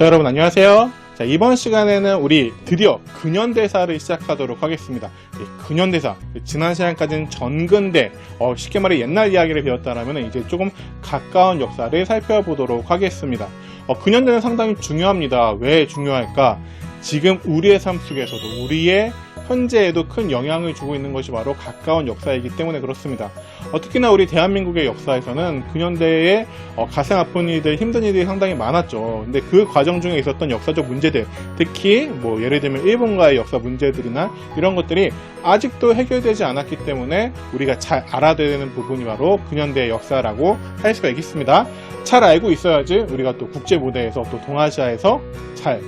자, 여러분 안녕하세요. 자, 이번 시간에는 우리 드디어 근현대사를 시작하도록 하겠습니다. 이 근현대사. 지난 시간까지는 전근대, 어, 쉽게 말해 옛날 이야기를 배웠다라면 이제 조금 가까운 역사를 살펴보도록 하겠습니다. 어, 근현대는 상당히 중요합니다. 왜 중요할까? 지금 우리의 삶 속에서도 우리의 현재에도 큰 영향을 주고 있는 것이 바로 가까운 역사이기 때문에 그렇습니다. 어, 특히나 우리 대한민국의 역사에서는 근현대에 어, 가슴 아픈 일들, 힘든 일들이 상당히 많았죠. 근데 그 과정 중에 있었던 역사적 문제들, 특히 뭐 예를 들면 일본과의 역사 문제들이나 이런 것들이 아직도 해결되지 않았기 때문에 우리가 잘 알아야 되는 부분이 바로 근현대의 역사라고 할 수가 있겠습니다. 잘 알고 있어야지 우리가 또 국제 무대에서 또 동아시아에서 잘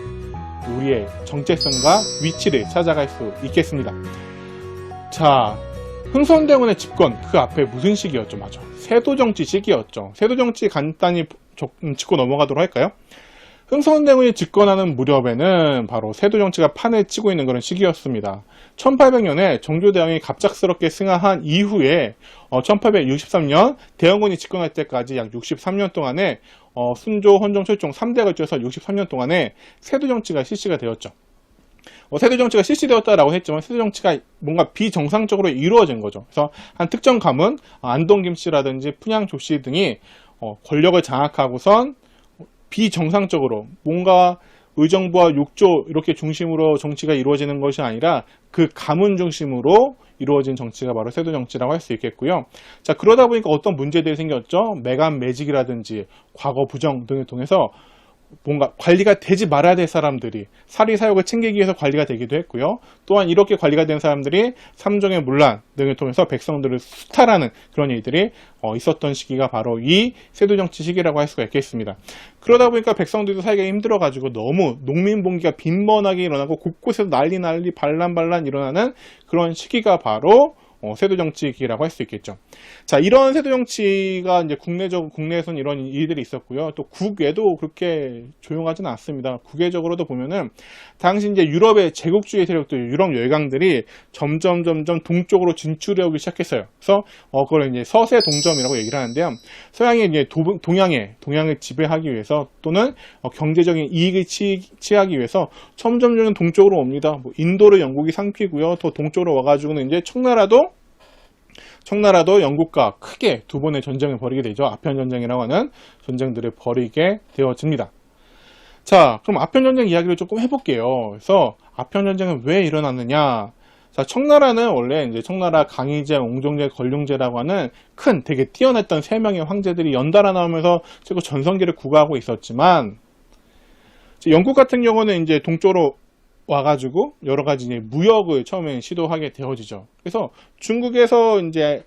우리의 정체성과 위치를 찾아갈 수 있겠습니다. 자, 흥선대원의 집권 그 앞에 무슨 시기였죠? 맞아. 세도정치 시기였죠. 세도정치 간단히 적- 음, 짚고 넘어가도록 할까요? 흥선대원이 집권하는 무렵에는 바로 세도정치가 판을 치고 있는 그런 시기였습니다. 1800년에 정조대왕이 갑작스럽게 승하한 이후에 1863년 대원군이 집권할 때까지 약 63년 동안에 어, 순조, 헌정, 철종 3대에 걸쳐서 63년 동안에 세도 정치가 실시가 되었죠. 어, 세도 정치가 실시되었다라고 했지만 세도 정치가 뭔가 비정상적으로 이루어진 거죠. 그래서 한 특정 가문, 어, 안동 김 씨라든지 푼양 조씨 등이 어, 권력을 장악하고선 비정상적으로 뭔가 의정부와 육조 이렇게 중심으로 정치가 이루어지는 것이 아니라 그 가문 중심으로 이루어진 정치가 바로 세도 정치라고 할 수 있겠고요. 자 그러다 보니까 어떤 문제들이 생겼죠. 매간 매직이라든지 과거 부정 등을 통해서 뭔가 관리가 되지 말아야 될 사람들이 사리 사욕을 챙기기 위해서 관리가 되기도 했고요. 또한 이렇게 관리가 된 사람들이 삼종의 문란 등을 통해서 백성들을 수탈하는 그런 일들이 어, 있었던 시기가 바로 이 세도 정치 시기라고 할 수가 있겠습니다. 그러다 보니까 백성들도 살기가 힘들어가지고 너무 농민 봉기가 빈번하게 일어나고 곳곳에서 난리 난리 반란 반란 일어나는 그런 시기가 바로 어, 세도 정치기라고 할 수 있겠죠. 자, 이런 세도 정치가 이제 국내적, 국내에선 이런 일들이 있었고요. 또 국외도 그렇게 조용하지는 않습니다. 국외적으로도 보면은, 당시 이제 유럽의 제국주의 세력들, 유럽 열강들이 점점, 점점 동쪽으로 진출해 오기 시작했어요. 그래서, 어, 그걸 이제 서세 동점이라고 얘기를 하는데요. 서양의 이제 도- 동양에, 동양을 지배하기 위해서 또는 어, 경제적인 이익을 취, 취하기 위해서 점점, 점점 동쪽으로 옵니다. 뭐 인도를 영국이 상피고요. 더 동쪽으로 와가지고는 이제 청나라도 청나라도 영국과 크게 두 번의 전쟁을 벌이게 되죠. 아편 전쟁이라고 하는 전쟁들을 벌이게 되어집니다. 자, 그럼 아편 전쟁 이야기를 조금 해볼게요. 그래서 아편 전쟁은 왜 일어났느냐? 자, 청나라는 원래 이제 청나라 강희제, 옹종제, 걸륭제라고 하는 큰 되게 뛰어났던 세 명의 황제들이 연달아 나오면서 최고 전성기를 구가하고 있었지만 영국 같은 경우는 이제 동쪽으로 와가지고 여러 가지 이제 무역을 처음에 시도하게 되어지죠. 그래서 중국에서 이제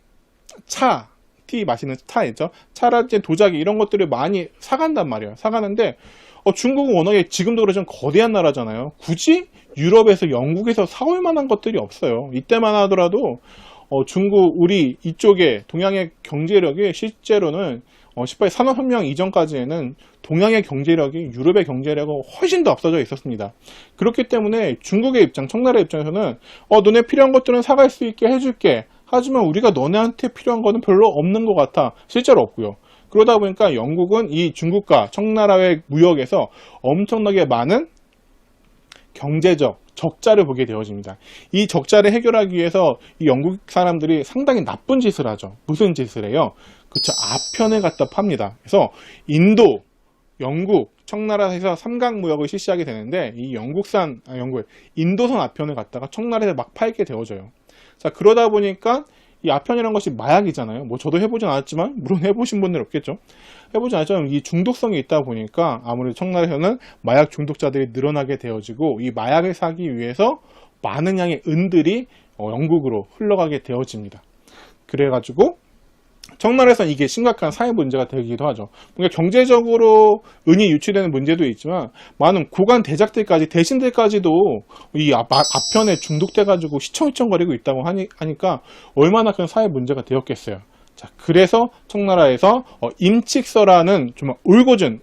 차, 티 마시는 차 있죠. 차라든지 도자기 이런 것들을 많이 사간단 말이에요. 사가는데 어, 중국은 워낙에 지금도 그렇지만 거대한 나라잖아요. 굳이 유럽에서 영국에서 사올 만한 것들이 없어요. 이때만 하더라도 어, 중국 우리 이쪽에 동양의 경제력이 실제로는 어, 18일 산업혁명 이전까지에는 동양의 경제력이 유럽의 경제력은 훨씬 더 앞서져 있었습니다. 그렇기 때문에 중국의 입장, 청나라 입장에서는 어, 너네 필요한 것들은 사갈 수 있게 해줄게. 하지만 우리가 너네한테 필요한 거는 별로 없는 것 같아. 실제로 없고요. 그러다 보니까 영국은 이 중국과 청나라의 무역에서 엄청나게 많은 경제적 적자를 보게 되어집니다. 이 적자를 해결하기 위해서 이 영국 사람들이 상당히 나쁜 짓을 하죠. 무슨 짓을 해요? 그쵸. 아편을 갖다 팝니다. 그래서 인도, 영국, 청나라에서 삼각무역을 실시하게 되는데 이 영국산, 아, 영국, 인도산 아편을 갖다가 청나라에 막 팔게 되어져요. 자, 그러다 보니까 이 아편이라는 것이 마약이잖아요. 뭐 저도 해보진 않았지만, 물론 해보신 분들 없겠죠. 해보진 않았지만 이 중독성이 있다 보니까 아무래도 청나라에서는 마약 중독자들이 늘어나게 되어지고 이 마약을 사기 위해서 많은 양의 은들이 어, 영국으로 흘러가게 되어집니다. 그래가지고 청나라에서는 이게 심각한 사회 문제가 되기도 하죠. 그러니까 경제적으로 은이 유치되는 문제도 있지만 많은 고관 대작들까지 대신들까지도 이 앞편에 중독돼가지고 시청시청거리고 있다고 하니, 하니까 얼마나 큰 사회 문제가 되었겠어요. 자, 그래서 청나라에서 어, 임칙서라는 좀 울고준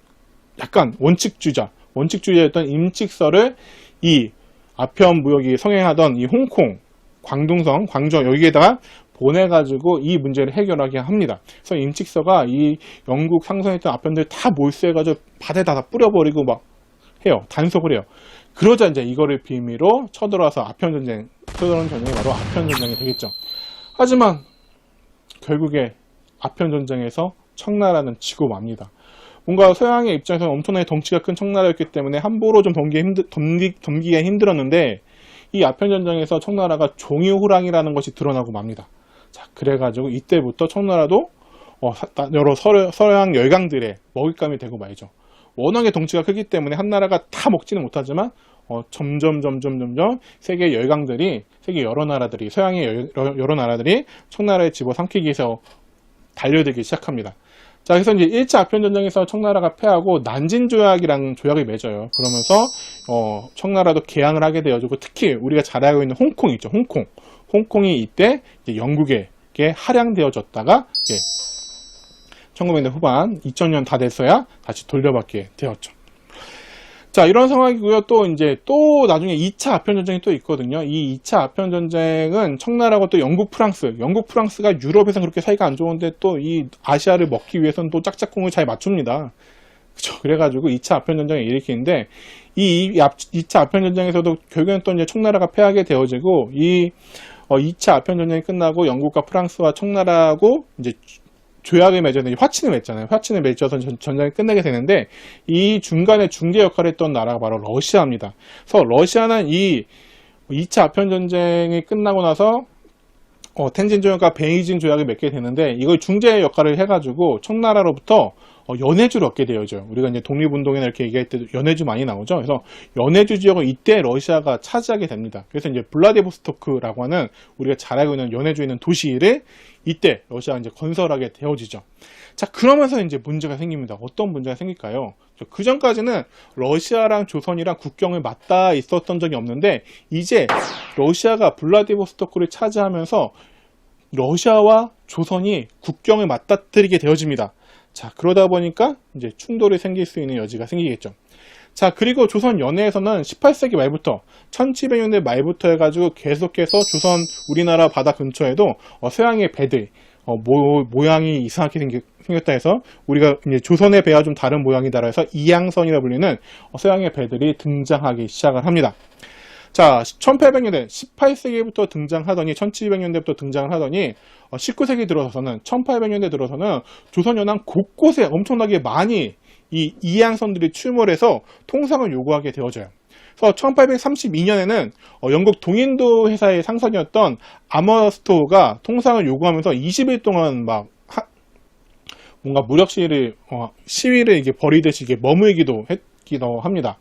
약간 원칙주의자, 원칙주의자였던 임칙서를 이 아편 무역이 성행하던 이 홍콩, 광둥성, 광저 여기에다가 보내가지고 이 문제를 해결하게 합니다. 그래서 임칙서가 이 영국 상선했던 아편들 다 몰수해가지고 바다에다 다 뿌려버리고 막 해요. 단속을 해요. 그러자 이제 이거를 비밀로 쳐들어와서 아편 전쟁, 쳐들어온 전쟁이 바로 아편 전쟁이 되겠죠. 하지만 결국에 아편 전쟁에서 청나라는 지고 맙니다. 뭔가 서양의 입장에서 엄청나게 덩치가 큰 청나라였기 때문에 함부로 좀 덤기 힘들, 덤기, 덤기가 힘들었는데 이 아편 전쟁에서 청나라가 종이 호랑이라는 것이 드러나고 맙니다. 자, 그래가지고 이때부터 청나라도 어, 여러 서려- 서양 열강들의 먹잇감이 되고 말이죠. 워낙에 덩치가 크기 때문에 한 나라가 다 먹지는 못하지만 어, 점점 점점 점점 세계 열강들이 세계 여러 나라들이 서양의 여- 여러, 여러 나라들이 청나라에 집어삼키기 위해서 달려들기 시작합니다. 자, 그래서 이제 1차 아편전쟁에서 청나라가 패하고 난진 조약이라는 조약을 맺어요. 그러면서 어, 청나라도 개항을 하게 되어지고 특히 우리가 잘 알고 있는 홍콩 있죠. 홍콩. 홍콩이 이때 영국에게 할양되어졌다가 이제 1900년 후반 2000년 다 됐어야 다시 돌려받게 되었죠. 자, 이런 상황이고요. 또 이제 또 나중에 2차 아편 전쟁이 또 있거든요. 이 2차 아편 전쟁은 청나라하고 또 영국, 프랑스, 영국, 프랑스가 유럽에서 그렇게 사이가 안 좋은데 또 이 아시아를 먹기 위해서는 또 짝짝꿍을 잘 맞춥니다. 그쵸. 그래가지고 2차 아편 전쟁을 일으키는데 이 2차 아편 전쟁에서도 결국엔 또 이제 청나라가 패하게 되어지고 이 어, 2차 아편 전쟁이 끝나고 영국과 프랑스와 청나라하고 이제 조약을 맺었는데 화친을 맺잖아요. 화친을 맺어서 전- 전쟁을 끝내게 되는데 이 중간에 중재 역할을 했던 나라가 바로 러시아입니다. 그래서 러시아는 이 2차 아편 전쟁이 끝나고 나서 어, 텐진 조약과 베이징 조약을 맺게 되는데 이걸 중재 역할을 해가지고 청나라로부터 어, 연해주를 얻게 되어죠. 우리가 이제 독립운동이나 이렇게 얘기할 때도 연해주 많이 나오죠. 그래서 연해주 지역을 이때 러시아가 차지하게 됩니다. 그래서 이제 블라디보스토크라고 하는 우리가 잘 알고 있는 연해주에 있는 도시를 이때 러시아가 이제 건설하게 되어지죠. 자, 그러면서 이제 문제가 생깁니다. 어떤 문제가 생길까요? 그 전까지는 러시아랑 조선이랑 국경을 맞닿아 있었던 적이 없는데 이제 러시아가 블라디보스토크를 차지하면서 러시아와 조선이 국경을 맞닥뜨리게 되어집니다. 자, 그러다 보니까 이제 충돌이 생길 수 있는 여지가 생기겠죠. 자, 그리고 조선 연해에서는 18세기 말부터 1700년대 말부터 해가지고 계속해서 조선 우리나라 바다 근처에도 어, 서양의 배들 어, 모, 모양이 이상하게 생기, 생겼다 해서 우리가 이제 조선의 배와 좀 다른 모양이다 해서 이양선이라 불리는 어, 서양의 배들이 등장하기 시작을 합니다. 자, 1800년대, 18세기부터 등장하더니, 1700년대부터 등장을 하더니, 어, 19세기 들어서는, 1800년대 들어서는 조선 연안 곳곳에 엄청나게 많이 이 이양선들이 출몰해서 통상을 요구하게 되어져요. 그래서 1832년에는 어, 영국 동인도 회사의 상선이었던 아머스토우가 통상을 요구하면서 20일 동안 막 하- 뭔가 무력 시위를 어, 시위를 이게 벌이듯이 이게 머물기도 했기도 합니다.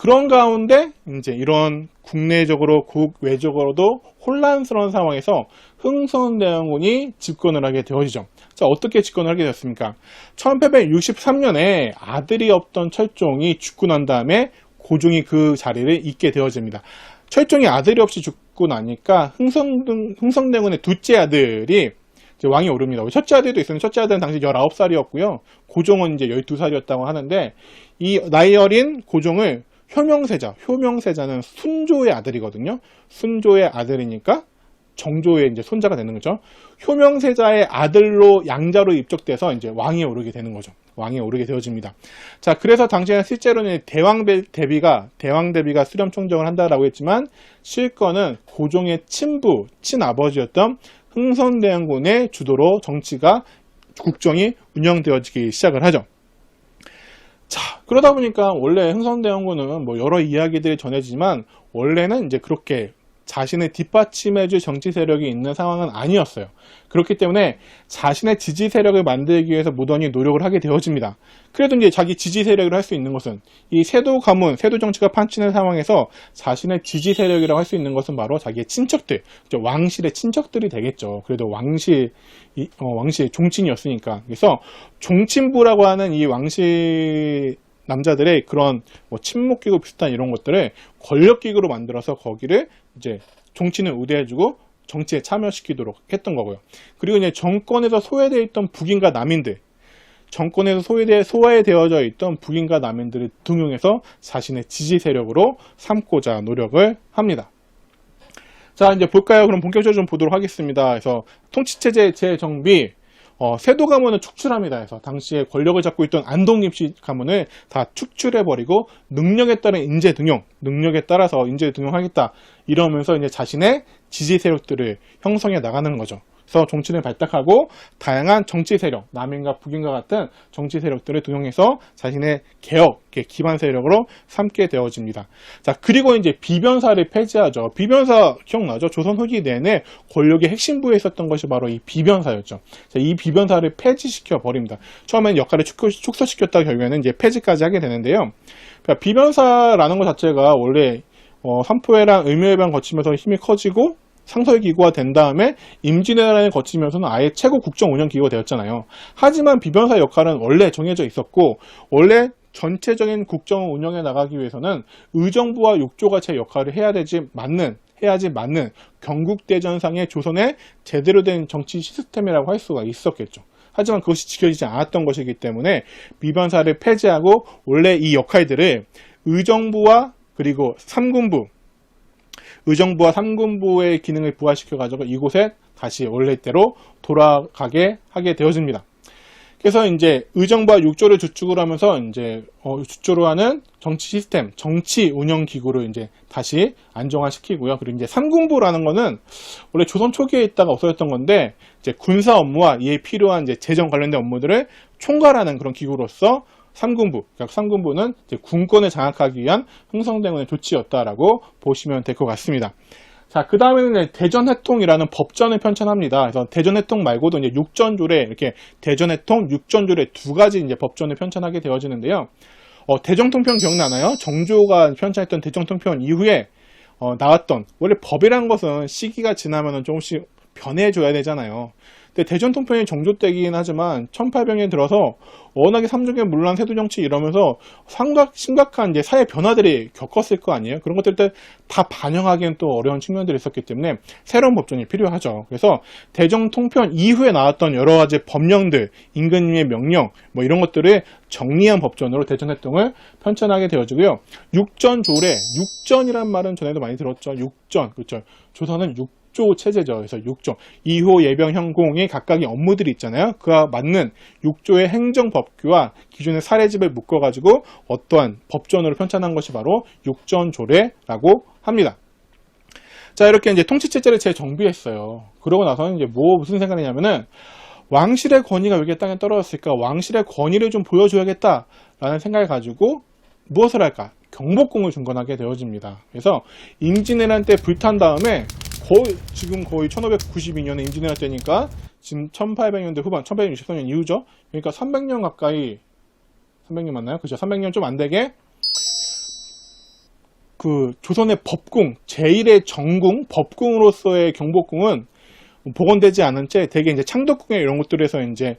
자, 그런 가운데 이제 이런 국내적으로 국외적으로도 혼란스러운 상황에서 흥선대원군이 집권을 하게 되어지죠. 자, 어떻게 집권을 하게 되었습니까? 1863년에 아들이 없던 철종이 죽고 난 다음에 고종이 그 자리를 잇게 되어집니다. 철종이 아들이 없이 죽고 나니까 흥성, 흥성대군의 둘째 아들이 왕이 오릅니다. 첫째 아들도 있었는데 첫째 아들은 당시 19살이었고요. 고종은 이제 12살이었다고 하는데 이 나이 어린 고종을 효명세자, 효명세자는 순조의 아들이거든요. 순조의 아들이니까 정조의 이제 손자가 되는 거죠. 효명세자의 아들로 양자로 입적돼서 이제 왕에 오르게 되는 거죠. 왕에 오르게 되어집니다. 자, 그래서 당시에는 실제로는 대왕 대- 대비가 대왕 대비가 수렴 총정을 한다라고 했지만 실권은 고종의 친부, 친아버지였던 흥선대원군의 주도로 정치가 국정이 운영되어지기 시작을 하죠. 자, 그러다 보니까 원래 흥선대원군은 뭐 여러 이야기들이 전해지지만 원래는 이제 그렇게 자신을 뒷받침해줄 정치 세력이 있는 상황은 아니었어요. 그렇기 때문에 자신의 지지 세력을 만들기 위해서 무던히 노력을 하게 되어집니다. 그래도 이제 자기 지지 세력이라고 할수 있는 것은 이 세도 가문, 세도 정치가 판치는 상황에서 자신의 지지 세력이라고 할 수 있는 것은 바로 자기의 친척들? 왕실의 친척들이 되겠죠. 그래도 왕실, 이- 어, 왕실 종친이었으니까. 그래서 종친부라고 하는 이 왕실 남자들의 그런 뭐 친목기구 비슷한 이런 것들을 권력기구로 만들어서 거기를 이제 종친을 우대해주고 정치에 참여시키도록 했던 거고요. 그리고 이제 정권에서 소외되어 있던 북인과 남인들, 정권에서 소외되, 소외되어져 있던 북인과 남인들을 등용해서 자신의 지지 세력으로 삼고자 노력을 합니다. 자, 이제 볼까요? 그럼 본격적으로 좀 보도록 하겠습니다. 그래서 통치체제 재정비, 어, 세도 가문을 축출합니다. 해서 당시에 권력을 잡고 있던 안동김씨 가문을 다 축출해버리고 능력에 따른 인재 등용, 능력에 따라서 인재 등용하겠다 이러면서 이제 자신의 지지 세력들을 형성해 나가는 거죠. 그래서 정치를 발탁하고 다양한 정치 세력, 남인과 북인과 같은 정치 세력들을 등용해서 자신의 개혁, 기반 세력으로 삼게 되어집니다. 자, 그리고 이제 비변사를 폐지하죠. 비변사 기억나죠? 조선 후기 내내 권력의 핵심부에 있었던 것이 바로 이 비변사였죠. 자, 이 비변사를 폐지시켜 버립니다. 처음엔 역할을 축소, 축소시켰다 결국에는 이제 폐지까지 하게 되는데요. 그러니까 비변사라는 것 자체가 원래 어, 삼포해랑 의묘해방 거치면서 힘이 커지고 상설 기구가 된 다음에 임진왜란을 거치면서는 아예 최고 국정 운영 기구가 되었잖아요. 하지만 비변사 역할은 원래 정해져 있었고 원래 전체적인 국정 운영에 나가기 위해서는 의정부와 육조가 제 역할을 해야 되지 맞는 해야지 맞는 경국대전상의 조선의 제대로 된 정치 시스템이라고 할 수가 있었겠죠. 하지만 그것이 지켜지지 않았던 것이기 때문에 비변사를 폐지하고 원래 이 역할들을 의정부와 그리고 삼군부 의정부와 삼군부의 기능을 부활시켜 가지고 이곳에 다시 원래대로 돌아가게 하게 되어집니다. 그래서 이제 의정부와 육조를 주축으로 하면서 이제 어, 주조로 하는 정치 시스템, 정치 운영 기구를 이제 다시 안정화시키고요. 그리고 이제 삼군부라는 거는 원래 조선 초기에 있다가 없어졌던 건데 이제 군사 업무와 이에 필요한 이제 재정 관련된 업무들을 총괄하는 그런 기구로서 삼군부, 그러니까 삼군부는 군권을 장악하기 위한 흥성대군의 조치였다라고 보시면 될 것 같습니다. 자, 그 다음에는 대전해통이라는 법전을 편찬합니다. 그래서 대전해통 말고도 이제 육전조례, 이렇게 대전해통, 육전조례 두 가지 이제 법전을 편찬하게 되어지는데요. 어, 대정통편 기억나나요? 정조가 편찬했던 대정통편 이후에 어, 나왔던, 원래 법이란 것은 시기가 지나면 조금씩 변해줘야 되잖아요. 근데 대전 통편이 정조 때이긴 하지만 1800년에 들어서 워낙에 삼중의 문란 세도 정치 이러면서 상각, 심각한 이제 사회 변화들이 겪었을 거 아니에요. 그런 것들 다 반영하기엔 또 어려운 측면들이 있었기 때문에 새로운 법전이 필요하죠. 그래서 대정 통편 이후에 나왔던 여러 가지 법령들, 임금님의 명령 뭐 이런 것들을 정리한 법전으로 대전해통을 편찬하게 되어지고요. 육전 조례, 육전이란 말은 전에도 많이 들었죠. 육전, 그렇죠. 조선은 육 조 체제죠. 그래서 6조. 2호 예병 현공의 각각의 업무들이 있잖아요. 그와 맞는 6조의 행정법규와 기준의 사례집을 묶어가지고 어떠한 법전으로 편찬한 것이 바로 육전조례라고 합니다. 자, 이렇게 이제 통치체제를 재정비했어요. 그러고 나서는 이제 뭐, 무슨 생각이냐면은 왕실의 권위가 왜 이렇게 땅에 떨어졌을까? 왕실의 권위를 좀 보여줘야겠다라는 생각을 가지고 무엇을 할까? 경복궁을 중건하게 되어집니다. 그래서 임진왜란 때 불탄 다음에 거의 지금 거의 1592년에 임진왜란 때니까 지금 1800년대 후반, 1864년 이후죠. 그러니까 300년 가까이 300년 맞나요? 그죠? 300년 좀 안 되게 그 조선의 법궁, 제1의 정궁, 법궁으로서의 경복궁은 복원되지 않은 채 대개 이제 창덕궁에 이런 것들에서 이제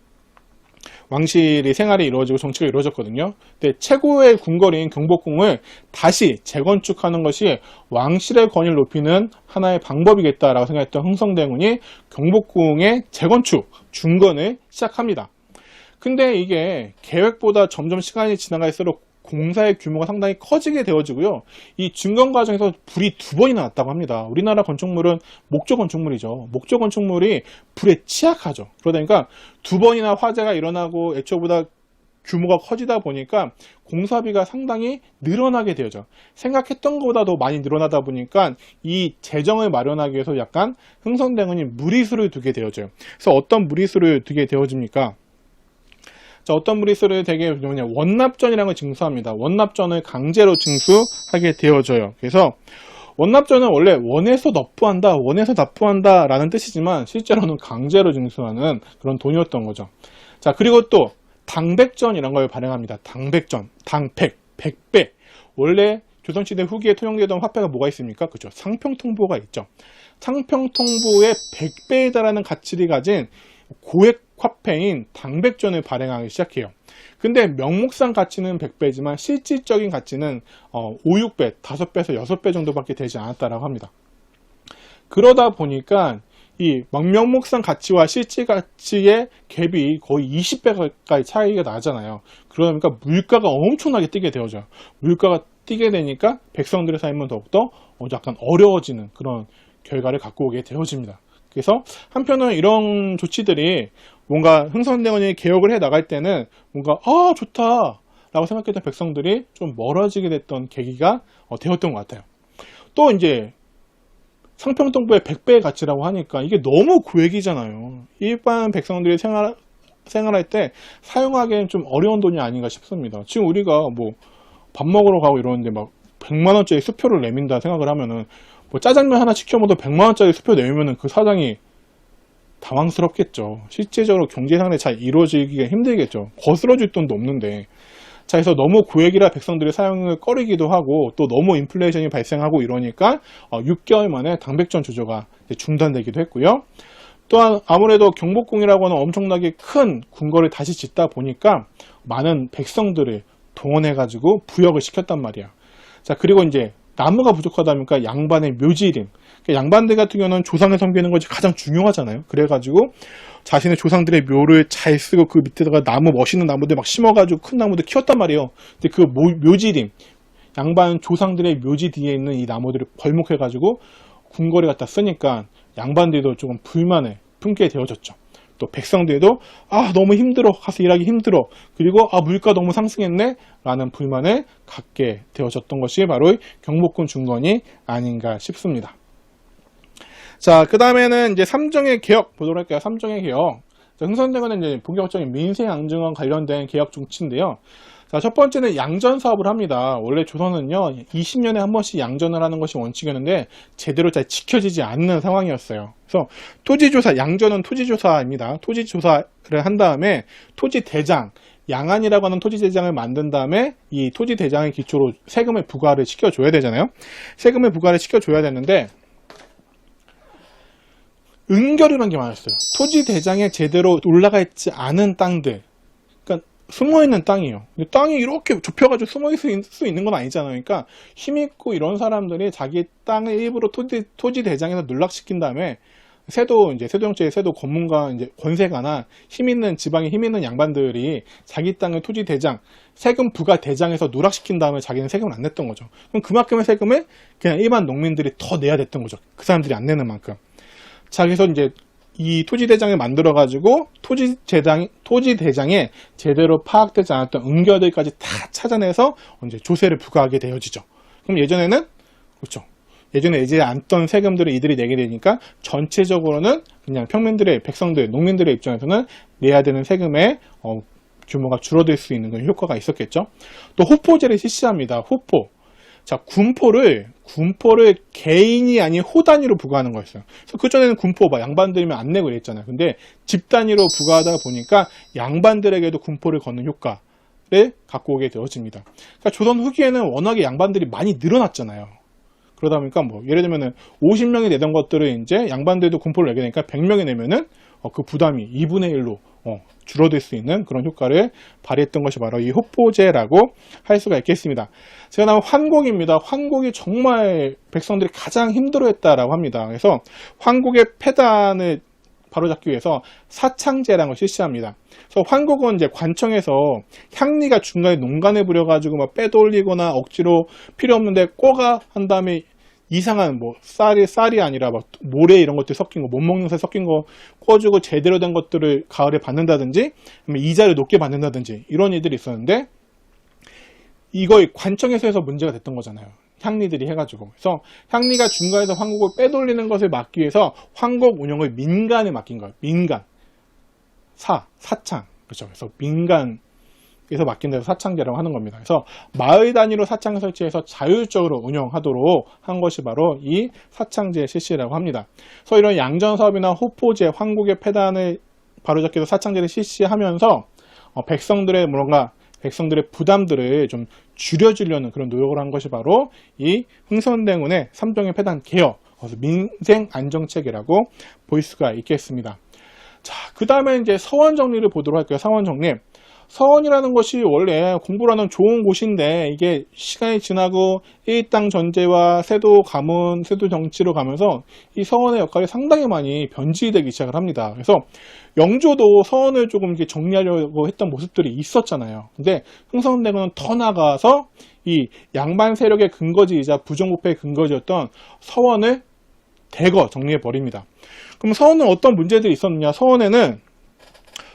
왕실이 생활이 이루어지고 정치가 이루어졌거든요. 근데 최고의 궁궐인 경복궁을 다시 재건축하는 것이 왕실의 권위를 높이는 하나의 방법이겠다라고 생각했던 흥성대군이 경복궁의 재건축, 중건을 시작합니다. 근데 이게 계획보다 점점 시간이 지나갈수록 공사의 규모가 상당히 커지게 되어지고요. 이 중건 과정에서 불이 두 번이나 났다고 합니다. 우리나라 건축물은 목조 건축물이죠. 목조 건축물이 불에 취약하죠. 그러다 보니까 두 번이나 화재가 일어나고 애초보다 규모가 커지다 보니까 공사비가 상당히 늘어나게 되죠. 생각했던 것보다 도 많이 늘어나다 보니까 이 재정을 마련하기 위해서 약간 흥선대군이 무리수를 두게 되어져요. 그래서 어떤 무리수를 두게 되어집니까? 자, 어떤 무리수를 되게 뭐냐 원납전이라는 걸 징수합니다. 원납전을 강제로 징수하게 되어져요. 그래서 원납전은 원래 원에서 납부한다, 원에서 납부한다 라는 뜻이지만 실제로는 강제로 징수하는 그런 돈이었던 거죠. 자, 그리고 또 당백전이라는 걸 발행합니다. 당백전, 당백, 백배. 원래 조선시대 후기에 통용되던 화폐가 뭐가 있습니까? 그죠. 상평통보가 있죠. 상평통보의 100배에 달하는 가치를 가진 고액 화폐인 당백전을 발행하기 시작해요. 근데 명목상 가치는 100배지만 실질적인 가치는 어, 5, 6배, 5배에서 6배 정도밖에 되지 않았다라고 합니다. 그러다 보니까 이 명목상 가치와 실질 가치의 갭이 거의 20배 가까이 차이가 나잖아요. 그러다 보니까 물가가 엄청나게 뛰게 되어져. 물가가 뛰게 되니까 백성들의 삶은 더욱더 약간 어려워지는 그런 결과를 갖고 오게 되어집니다. 그래서 한편은 이런 조치들이 뭔가 흥선대원이 개혁을 해 나갈 때는 뭔가 아 좋다 라고 생각했던 백성들이 좀 멀어지게 됐던 계기가 어, 되었던 것 같아요. 또 이제 상평동부의 100배의 가치라고 하니까 이게 너무 고액이잖아요. 일반 백성들이 생활, 생활할 때 사용하기엔 좀 어려운 돈이 아닌가 싶습니다. 지금 우리가 뭐 밥 먹으러 가고 이러는데 막 100만원짜리 수표를 내민다 생각을 하면은 뭐 짜장면 하나 시켜 먹어도 100만원짜리 수표 내면은 그 사장이 당황스럽겠죠. 실제적으로 경제상에 잘 이루어지기가 힘들겠죠. 거스러질 돈도 없는데. 자, 그래서 너무 고액이라 백성들이 사용을 꺼리기도 하고 또 너무 인플레이션이 발생하고 이러니까 어, 6개월 만에 당백전 주조가 중단되기도 했고요. 또한 아무래도 경복궁이라고 하는 엄청나게 큰 궁궐을 다시 짓다 보니까 많은 백성들을 동원해가지고 부역을 시켰단 말이야. 자, 그리고 이제 나무가 부족하다 보니까 양반의 묘지림. 그러니까 양반들 같은 경우는 조상을 섬기는 것이 가장 중요하잖아요. 그래가지고 자신의 조상들의 묘를 잘 쓰고 그 밑에다가 나무 멋있는 나무들 막 심어가지고 큰 나무들 키웠단 말이에요. 근데 그 모- 묘지림 양반 조상들의 묘지 뒤에 있는 이 나무들을 벌목해가지고 궁궐에 갖다 쓰니까 양반들도 조금 불만을 품게 되어졌죠. 또 백성들도 아 너무 힘들어 가서 일하기 힘들어 그리고 아 물가 너무 상승했네 라는 불만을 갖게 되어졌던 것이 바로 경복궁 중건이 아닌가 싶습니다. 자, 그 다음에는 이제 삼정의 개혁 보도록 할게요. 삼정의 개혁. 자, 흥선대원은 이제 본격적인 민생 안정과 관련된 개혁 중치인데요. 자, 첫 번째는 양전 사업을 합니다. 원래 조선은요, 20년에 한 번씩 양전을 하는 것이 원칙이었는데, 제대로 잘 지켜지지 않는 상황이었어요. 그래서 토지조사, 양전은 토지조사입니다. 토지조사를 한 다음에 토지대장, 양안이라고 하는 토지대장을 만든 다음에 이 토지대장의 기초로 세금을 부과를 시켜줘야 되잖아요. 세금을 부과를 시켜줘야 되는데, 은결이라는 게 많았어요. 토지 대장에 제대로 올라가 있지 않은 땅들. 그러니까 숨어 있는 땅이에요. 땅이 이렇게 좁혀가지고 숨어 있을 수 있는 건 아니잖아요. 그러니까 힘 있고 이런 사람들이 자기 땅을 일부러 토지, 토지 대장에서 농락시킨 다음에 세도 이제 세도정책의 세도 전문가 이제 권세가나 힘 있는 지방에 힘 있는 양반들이 자기 땅을 토지 대장 세금 부과 대장에서 누락시킨 다음에 자기는 세금을 안 냈던 거죠. 그럼 그만큼의 세금을 그냥 일반 농민들이 더 내야 됐던 거죠. 그 사람들이 안 내는 만큼. 자, 그래서 이제 이 토지대장을 만들어가지고 토지대장, 토지대장에 제대로 파악되지 않았던 은결들까지 다 찾아내서 이제 조세를 부과하게 되어지죠. 그럼 예전에는, 그렇죠. 예전에 내지 않던 세금들을 이들이 내게 되니까 전체적으로는 그냥 평민들의, 백성들, 농민들의 입장에서는 내야 되는 세금의 어, 규모가 줄어들 수 있는 그런 효과가 있었겠죠. 또 호포제를 실시합니다. 호포. 자, 군포를, 군포를 개인이 아닌 호 단위로 부과하는 거였어요. 그래서 그전에는 군포 막 양반들이면 안 내고 그랬잖아요. 근데 집 단위로 부과하다 보니까 양반들에게도 군포를 거는 효과를 갖고 오게 되어집니다. 그러니까 조선 후기에는 워낙에 양반들이 많이 늘어났잖아요. 그러다 보니까 뭐, 예를 들면은 50명이 내던 것들을 이제 양반들도 군포를 내게 되니까 100명이 내면은 어, 그 부담이 2분의 1로 줄어들 수 있는 그런 효과를 발휘했던 것이 바로 이 호포제라고 할 수가 있겠습니다. 제가 나온 환곡입니다. 환곡이 정말 백성들이 가장 힘들어했다라고 합니다. 그래서 환곡의 폐단을 바로잡기 위해서 사창제라는 걸 실시합니다. 그래서 환곡은 이제 관청에서 향리가 중간에 농간에 부려가지고 막 빼돌리거나 억지로 필요 없는데 꼬가 한 다음에 이상한 뭐 쌀이 쌀이 아니라 막 모래 이런 것들 섞인 거 못 먹는 살 섞인 거 꿔주고 제대로 된 것들을 가을에 받는다든지 이자를 높게 받는다든지 이런 일들이 있었는데 이거 관청에서 해서 문제가 됐던 거잖아요. 향리들이 해가지고 그래서 향리가 중간에서 황곡을 빼돌리는 것을 막기 위해서 황곡 운영을 민간에 맡긴 거예요. 민간 사 사창 그렇죠. 그래서 민간 에서 맡긴 데서 사창제라고 하는 겁니다. 그래서 마을 단위로 사창 설치해서 자율적으로 운영하도록 한 것이 바로 이 사창제 실시라고 합니다. 그래서 이런 양전 사업이나 호포제, 황국의 폐단을 바로잡기 위해서 사창제를 실시하면서 어, 백성들의 뭔가 백성들의 부담들을 좀 줄여주려는 그런 노력을 한 것이 바로 이 흥선대군의 삼정의 폐단 개혁, 그래서 민생 안정책이라고 볼 수가 있겠습니다. 자, 그 다음에 이제 서원 정리를 보도록 할게요. 서원 정리. 서원이라는 것이 원래 공부라는 좋은 곳인데 이게 시간이 지나고 일당 전제와 세도 가문, 세도 정치로 가면서 이 서원의 역할이 상당히 많이 변질되기 시작을 합니다. 그래서 영조도 서원을 조금 이렇게 정리하려고 했던 모습들이 있었잖아요. 근데 흥선대군은 더 나아가서 이 양반 세력의 근거지이자 부정부패의 근거지였던 서원을 대거 정리해 버립니다. 그럼 서원은 어떤 문제들이 있었느냐? 서원에는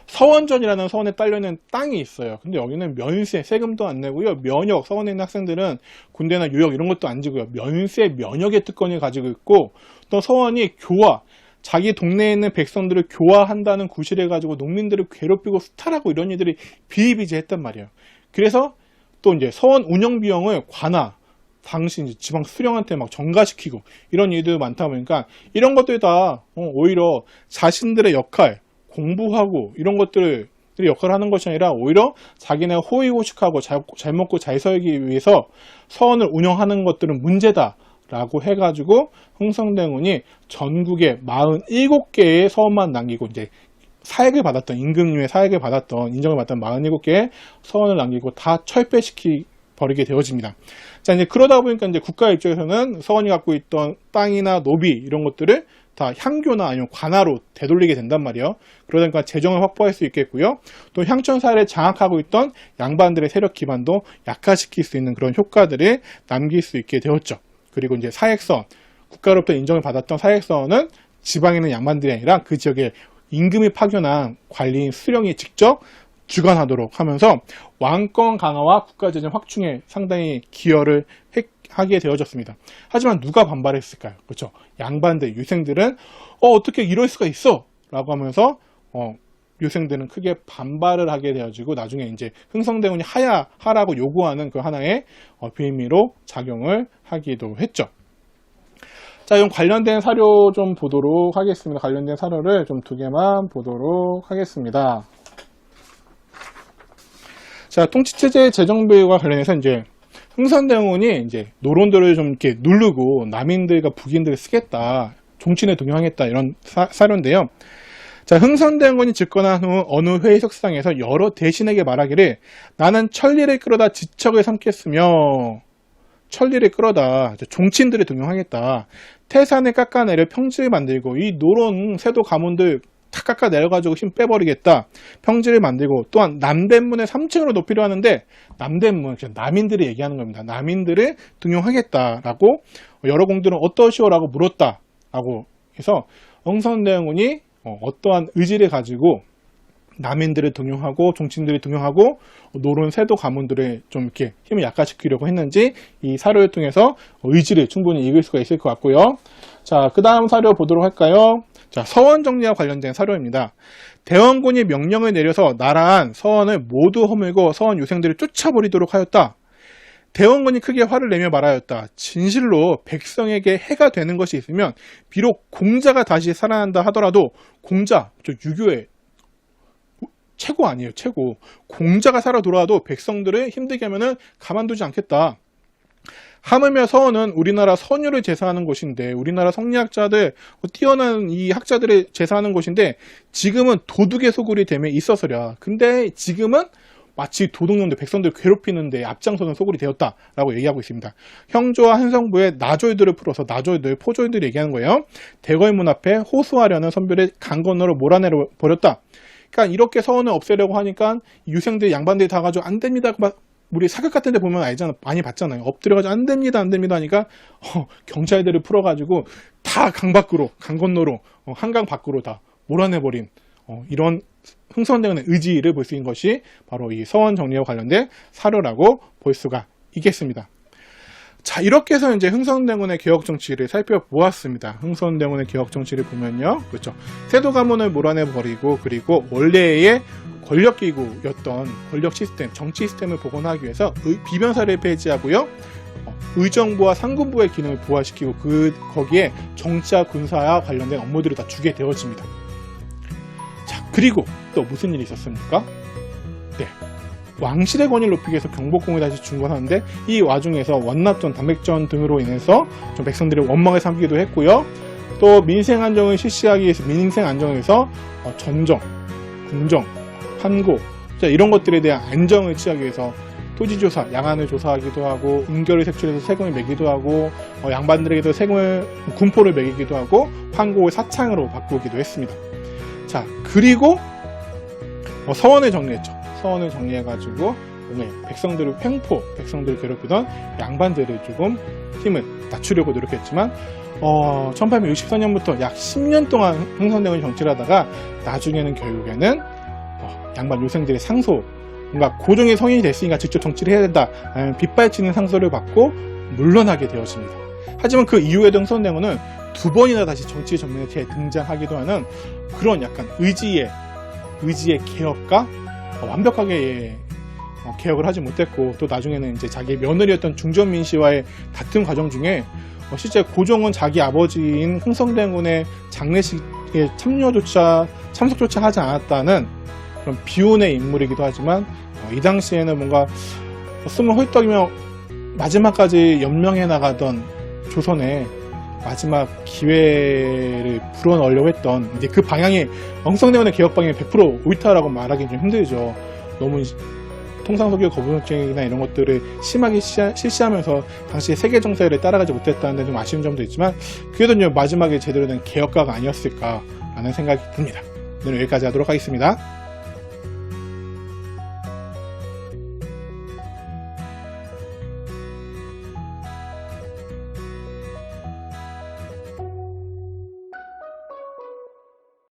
서원전이라는 서원에 딸려있는 땅이 있어요. 근데 여기는 면세, 세금도 안 내고요. 면역, 서원에 있는 학생들은 군대나 유역 이런 것도 안 지고요. 면세, 면역의 특권을 가지고 있고 또 서원이 교화, 자기 동네에 있는 백성들을 교화한다는 구실해 가지고 농민들을 괴롭히고 수탈하고 이런 일들이 비일비재했단 말이에요. 그래서 또 이제 서원 운영 비용을 관하 당시 지방 수령한테 막 전가시키고 이런 일도 많다 보니까 이런 것들이 다 어, 오히려 자신들의 역할 공부하고 이런 것들을 들이 역할을 하는 것이 아니라 오히려 자기네 호의호식하고 잘, 잘 먹고 잘 살기 위해서 서원을 운영하는 것들은 문제다 라고 해가지고 흥성대군이 전국에 47개의 서원만 남기고 이제 사액을 받았던 임금님의 사액을 받았던 인정을 받았던 47개의 서원을 남기고 다 철폐시키 버리게 되어집니다. 자 이제 그러다 보니까 이제 국가 입장에서는 서원이 갖고 있던 땅이나 노비 이런 것들을 다 향교나 아니면 관하로 되돌리게 된단 말이에요. 그러다 보니까 재정을 확보할 수 있겠고요. 또 향천사를 장악하고 있던 양반들의 세력 기반도 약화시킬 수 있는 그런 효과들을 남길 수 있게 되었죠. 그리고 이제 사액선 국가로부터 인정을 받았던 사액선은 지방에 있는 양반들이 아니라 그 지역에 임금이 파견한 관리인 수령이 직접 주관하도록 하면서 왕권 강화와 국가재정 확충에 상당히 기여를 했- 하게 되어졌습니다. 하지만 누가 반발했을까요? 그렇죠. 양반들, 유생들은 어, 어떻게 이럴 수가 있어? 라고 하면서 어, 유생들은 크게 반발을 하게 되어지고 나중에 이제 흥성대군이 하야 하라고 요구하는 그 하나의 어, 빌미로 작용을 하기도 했죠. 자, 이 관련된 사료 좀 보도록 하겠습니다. 관련된 사료를 좀 두 개만 보도록 하겠습니다. 자, 통치체제 재정비와 관련해서 이제 흥선대원이 이제 노론들을 좀 이렇게 누르고 남인들과 북인들을 쓰겠다, 종친에 동용하겠다 이런 사, 사료인데요. 자, 흥선대원이 집권한 후 어느 회의 석상에서 여러 대신에게 말하기를 나는 천리를 끌어다 지척을 삼겠으며 천리를 끌어다 종친들을 동용하겠다. 태산을 깎아내려 평지를 만들고 이 노론 세도 가문들 다 깎아 내려가지고 힘 빼버리겠다. 평지를 만들고 또한 남대문을 3층으로 높이려 하는데 남대문, 남인들이 얘기하는 겁니다. 남인들을 등용하겠다라고 여러 공들은 어떠시오라고 물었다 라고 해서 응선대원군이 어, 어떠한 의지를 가지고 남인들을 등용하고 종친들을 등용하고 노론 세도 가문들의 좀 이렇게 힘을 약화시키려고 했는지 이 사료를 통해서 의지를 충분히 읽을 수가 있을 것 같고요. 자, 그 다음 사료 보도록 할까요? 자, 서원 정리와 관련된 사료입니다. 대원군이 명령을 내려서 나라한 서원을 모두 허물고 서원 유생들을 쫓아버리도록 하였다. 대원군이 크게 화를 내며 말하였다. 진실로 백성에게 해가 되는 것이 있으면 비록 공자가 다시 살아난다 하더라도 공자, 저 유교의 최고 아니에요, 최고. 공자가 살아 돌아와도 백성들을 힘들게 하면은 가만두지 않겠다. 하물며 서원은 우리나라 선유를 제사하는 곳인데 우리나라 성리학자들 뛰어난 이 학자들을 제사하는 곳인데 지금은 도둑의 소굴이 됨에 있어서랴. 근데 지금은 마치 도둑놈들 백성들 괴롭히는데 앞장서는 소굴이 되었다라고 얘기하고 있습니다. 형조와 한성부의 나졸들을 풀어서 나졸들, 포졸들 얘기하는 거예요. 대궐 문 앞에 호수하려는 선비를 강 건너로 몰아내려 버렸다. 그러니까 이렇게 서원을 없애려고 하니까 유생들 양반들이 다 가지고 안 됩니다. 막 우리 사극 같은 데 보면 알잖아. 많이 봤잖아요. 엎드려가지고 안 됩니다, 안 됩니다 하니까 어, 경찰들을 풀어가지고 다 강 밖으로, 강 건너로, 어, 한강 밖으로 다 몰아내버린 어, 이런 흥선대원의 의지를 볼 수 있는 것이 바로 이 서원 정리와 관련된 사료라고 볼 수가 있겠습니다. 자, 이렇게 해서 이제 흥선대군의 개혁 정치를 살펴보았습니다. 흥선대군의 개혁 정치를 보면요. 그렇죠. 세도 가문을 몰아내 버리고 그리고 원래의 권력 기구였던 권력 시스템, 정치 시스템을 복원하기 위해서 의- 비변사를 폐지하고요. 어, 의정부와 상군부의 기능을 부활시키고 그 거기에 정치와 군사와 관련된 업무들을 다 주게 되어집니다. 자, 그리고 또 무슨 일이 있었습니까? 네. 왕실의 권위를 높이기 위해서 경복궁을 다시 중건하는데 이 와중에서 원납전, 담백전 등으로 인해서 좀 백성들이 원망을 삼기도 했고요. 또 민생 안정을 실시하기 위해서 민생 안정을 위해서 어, 전정, 궁정, 자, 이런 것들에 대한 안정을 취하기 위해서 토지조사, 양안을 조사하기도 하고 은결을 색출해서 세금을 매기도 하고 어, 양반들에게도 세금을 군포를 매기기도 하고 판고를 사창으로 바꾸기도 했습니다. 자 그리고 어, 서원을 정리했죠. 서원을 정리해가지고 오늘 백성들을 횡포, 백성들을 괴롭히던 양반들을 조금 힘을 낮추려고 노력했지만 어, 1864년부터 약 10년 동안 흥선대원이 정치를 하다가 나중에는 결국에는 어, 양반 요생들의 상소, 뭔가 고종의 성인이 됐으니까 직접 정치를 해야 된다. 빗발치는 상소를 받고 물러나게 되어집니다. 하지만 그 이후에도 흥선대원은 두 번이나 다시 정치 전면에 등장하기도 하는 그런 약간 의지의 의지의 개혁가 어, 완벽하게 어, 개혁을 하지 못했고 또 나중에는 이제 자기 며느리였던 중전민 씨와의 다툼 과정 중에 어, 실제 고종은 자기 아버지인 흥성대군의 장례식에 참여조차 참석조차 하지 않았다는 그런 비운의 인물이기도 하지만 어, 이 당시에는 뭔가 숨을 헐떡이며 마지막까지 연명해 나가던 조선의 마지막 기회를 불어넣으려고 했던 이제 그 방향이 엉성대원의 개혁 방향이 100% 옳다라고 말하기 좀 힘들죠. 너무 통상석유 거부정책이나 이런 것들을 심하게 시하- 실시하면서 당시의 세계 정세를 따라가지 못했다는 데 좀 아쉬운 점도 있지만 그래도 마지막에 제대로 된 개혁가가 아니었을까라는 생각이 듭니다. 오늘 여기까지 하도록 하겠습니다.